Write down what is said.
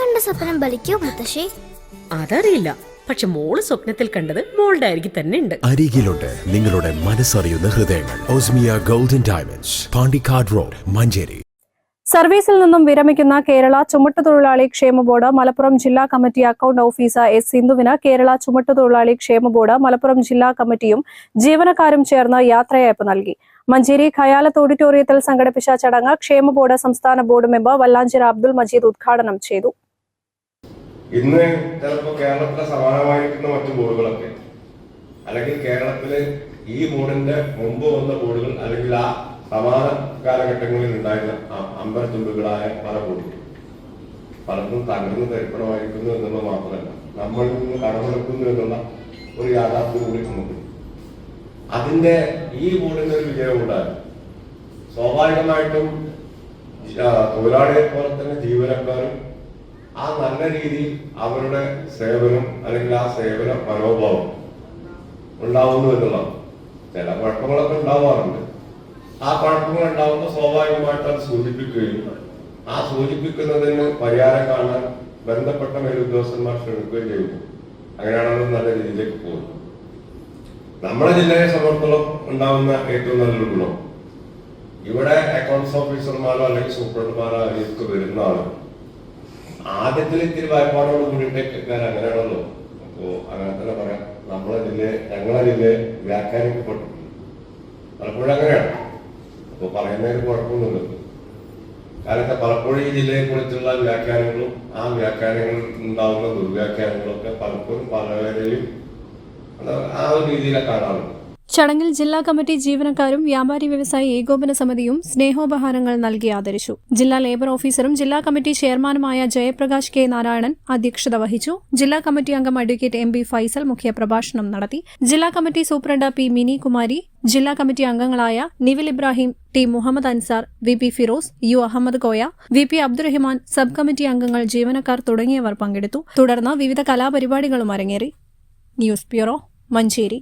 കണ്ട സ്വപ്നം ബലിക്കോ മുത്തശ്ശി? അതറിയില്ല. പക്ഷെ മോൾ സ്വപ്നത്തിൽ കണ്ടത് മോളുടെ അരികിൽ തന്നെ ഉണ്ട്. അരികിലുണ്ട് നിങ്ങളുടെ മനസ്സറിയുന്ന ഹൃദയങ്ങൾ. Osmiya golden diamonds Pandikkad road Manjeri. സർവീസിൽ നിന്നും വിരമിക്കുന്ന കേരള ചുമട്ടുതൊഴിലാളി ക്ഷേമ ബോർഡ് മലപ്പുറം ജില്ലാ കമ്മിറ്റി അക്കൌണ്ട് ഓഫീസർ എസ് സിന്ധുവിന് കേരള ചുമട്ടുതൊഴിലാളി ക്ഷേമ ബോർഡ് മലപ്പുറം ജില്ലാ കമ്മിറ്റിയും ജീവനക്കാരും ചേർന്ന് യാത്രയയപ്പ് നൽകി. മഞ്ചേരി ഖയാലത്ത് ഓഡിറ്റോറിയത്തിൽ സംഘടിപ്പിച്ച ചടങ്ങ് ക്ഷേമ ബോർഡ് സംസ്ഥാന ബോർഡ് മെമ്പർ വല്ലാഞ്ചിറ അബ്ദുൾ മജീദ് ഉദ്ഘാടനം ചെയ്തു. ഇന്ന് ചിലപ്പോൾ കേരളത്തിലെ സമാനമായിരിക്കുന്ന മറ്റു ബോർഡുകളൊക്കെ. അല്ലെങ്കിൽ കേരളത്തിലെ ഈ ബോർഡിന്റെ മുമ്പ് വന്ന ബോർഡുകൾ അല്ലെങ്കിൽ ആ സമാന കാലഘട്ടങ്ങളിൽ ഉണ്ടായിരുന്ന അമ്പരത്തുമ്പുകളായ പല ബോർഡുകൾ പലർക്കും തകർന്ന് തരിപ്പണമായിരിക്കുന്നു എന്നുള്ളത് മാത്രമല്ല നമ്മൾ നിന്ന് കടമെടുക്കുന്നു എന്നുള്ള ഒരു യാഥാർത്ഥ്യം കൂടി നമുക്ക് അതിന്റെ ഈ ബോർഡിന്റെ ഒരു വിജയം ഉണ്ടായി സ്വാഭാവികമായിട്ടും തൊഴിലാളിയെ പോലെ തന്നെ ജീവനക്കാരും ആ നല്ല രീതിയിൽ അവരുടെ സേവനം അല്ലെങ്കിൽ ആ സേവന മനോഭാവം ഉണ്ടാവുന്നു എന്നുള്ളതാണ്. ചില കുഴപ്പങ്ങളൊക്കെ ഉണ്ടാവാറുണ്ട്. ആ കുഴപ്പങ്ങൾ ഉണ്ടാവുമ്പോൾ സ്വാഭാവികമായിട്ട് അത് സൂചിപ്പിക്കുകയും ആ സൂചിപ്പിക്കുന്നതിന് പരിഹാരം കാണാൻ ബന്ധപ്പെട്ട മേലുദ്യോഗസ്ഥന്മാർ ശ്രമിക്കുകയും ചെയ്യുന്നു അങ്ങനെയാണ് നല്ല രീതിയിലേക്ക് പോകുന്നു നമ്മുടെ ജില്ലയെ സംബന്ധിച്ചോളം ഉണ്ടാവുന്ന ഏറ്റവും നല്ലൊരു ഗുണം. ഇവിടെ അക്കൗണ്ട്സ് ഓഫീസർമാരോ അല്ലെങ്കിൽ സൂപ്രണ്ടുമാരോ അതിലേക്ക് വരുന്ന ആളുകൾ ആദ്യത്തിൽ ഇത്തിരി ഭയപ്പാടോട് കൂടിയിട്ട് ഞാൻ അങ്ങനെയാണല്ലോ അപ്പോ അങ്ങനെ തന്നെ പറയാം. നമ്മളെ ജില്ല ഞങ്ങളെ ജില്ല വ്യാഖ്യാനിക്കപ്പെട്ടു. പലപ്പോഴും അങ്ങനെയാണ്. അപ്പൊ പറയുന്നതിന് കുഴപ്പമൊന്നുമില്ല. കാരണം പലപ്പോഴും ഈ ജില്ലയെ കുറിച്ചുള്ള വ്യാഖ്യാനങ്ങളും ആ വ്യാഖ്യാനങ്ങളിൽ ഉണ്ടാവുന്ന ദുർവ്യാഖ്യാനങ്ങളൊക്കെ പലപ്പോഴും പലവരെയും ആ ഒരു രീതിയിലെ കാണാറുണ്ട്. ചടങ്ങിൽ ജില്ലാ കമ്മിറ്റി ജീവനക്കാരും വ്യാപാരി വ്യവസായി ഏകോപന സമിതിയും സ്നേഹോപഹാരങ്ങൾ നൽകി ആദരിച്ചു. ജില്ലാ ലേബർ ഓഫീസറും ജില്ലാ കമ്മിറ്റി ചെയർമാനുമായ ജയപ്രകാശ് കെ നാരായണൻ അധ്യക്ഷത വഹിച്ചു. ജില്ലാ കമ്മിറ്റി അംഗം അഡ്വക്കേറ്റ് എം ബി ഫൈസൽ മുഖ്യപ്രഭാഷണം നടത്തി. ജില്ലാ committee superintendent P Mini Kumari ജില്ലാ കമ്മിറ്റി അംഗങ്ങളായ Nivil Ibrahim T Muhammad Ansar V P Firoz U Ahammed Koya V P Abdurahiman sub committee അംഗങ്ങൾ ജീവനക്കാർ തുടങ്ങിയവർ പങ്കെടുത്തു. തുടർന്ന് വിവിധ കലാപരിപാടികളും അരങ്ങേറി. News bureau Manjeri.